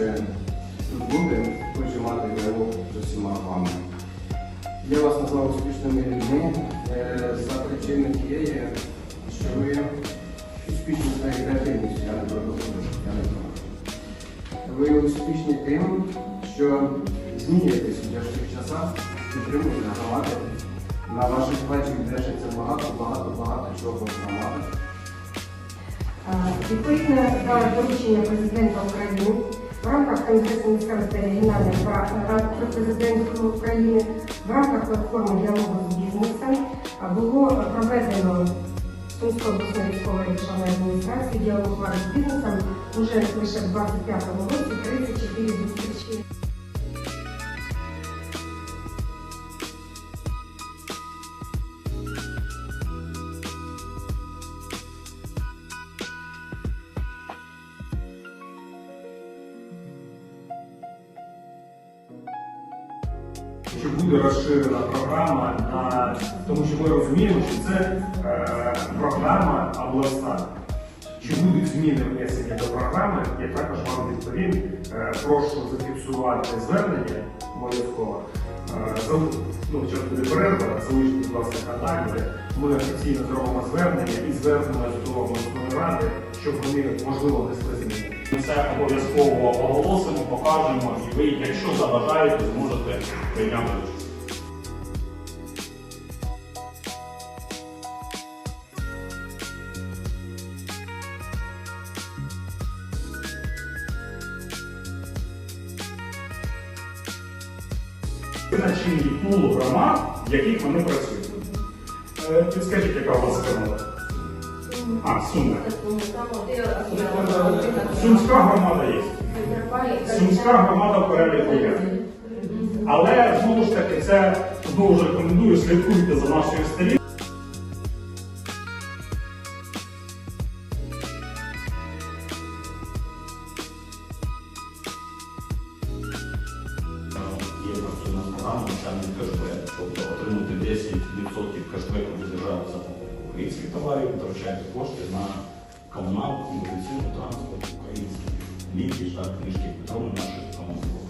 хоче тут мати диалог з усіма вами. Я вас назвав успішними людьми е, за причини тієї, що ви успішні своєю креативністю, я не про доходу, я не про. Ви успішні тим, що змінюєтесь у тяжких часах, підтримуєте громади. На ваших плечах держиться багато, багато, багато чого громади. Відповідно до доручення президента України в рамках Комітету місцевості регіональних рад при президенті України в рамках платформи діалогу з бізнесом було проведено Сумської обласної військової державної адміністрації діалог з бізнесом уже лише в 25-му році 34 зустрічі. Чи буде розширена програма на тому, що ми розуміємо, що це е, програма обласна. Чи будуть зміни внесення до програми, я також вам відповім. Е, прошу зафіксувати звернення обов'язково. Ну, через тобі перерва, залиште, будь ласка, контакти. Ми офіційно зробимо звернення і звернемось до обласної ради, щоб вони можливо внесли зміни. Ми це обов'язково оголосимо, покажемо, і ви, якщо забажаєте, зможете прийняти участь. Визначений пул громад, в яких вони працюють. Е, Підскажіть, яка у вас громада? А, Суми. Сумська громада є. Сумська громада в переліку є. Але знову ж таки, це ж рекомендую, слідкуйте за нашою сторінкою. Працювана там навчальний кешбек, тобто отримати 10% кешбеку від держави за покупку українських товарів, витрачаєте кошти на комуналку, медицину, транспорт, українські ліки, штат книжки, патрони наших комунальних